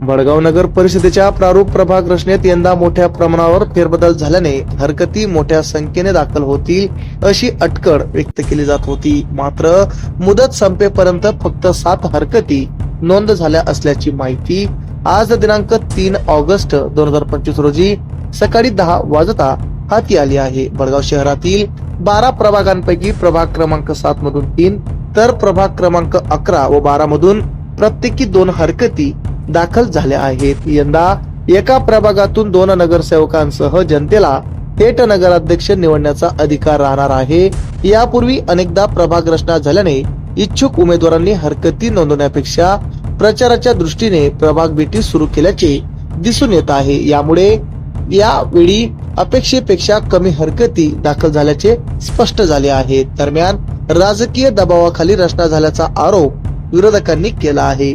वडगाव नगर परिषदेच्या प्रारूप प्रभाग रचनेत यंदा मोठ्या प्रमाणावर फेरबदल झाल्याने हरकती मोठ्या संख्येने दाखल होतील अशी अटकळ व्यक्त केली जात होती. मात्र मुदत संपेपर्यंत फक्त सात हरकती नोंद झाल्या असल्याची माहिती आज दिनांक तीन ऑगस्ट दोन हजार पंचवीस रोजी सकाळी दहा वाजता हाती आली आहे. वडगाव शहरातील बारा प्रभागांपैकी प्रभाग क्रमांक सात मधून तीन तर प्रभाग क्रमांक अकरा व बारा मधून प्रत्येकी दोन हरकती दाखल झाल्या आहेत. यंदा एका प्रभागातून दोन नगरसेवकांसह जनतेला थेट नगराध्यक्ष निवडण्याचा अधिकार राहणार आहे. यापूर्वी अनेकदा प्रभाग रचना झाल्याने इच्छुक उमेदवारांनी हरकती नोंदवण्यापेक्षा प्रचाराच्या दृष्टीने प्रभाग भेटी सुरू केल्याचे दिसून येत आहे. यामुळे यावेळी अपेक्षेपेक्षा कमी हरकती दाखल झाल्याचे स्पष्ट झाले आहे. दरम्यान राजकीय दबावाखाली रचना झाल्याचा आरोप विरोधकांनी केला आहे.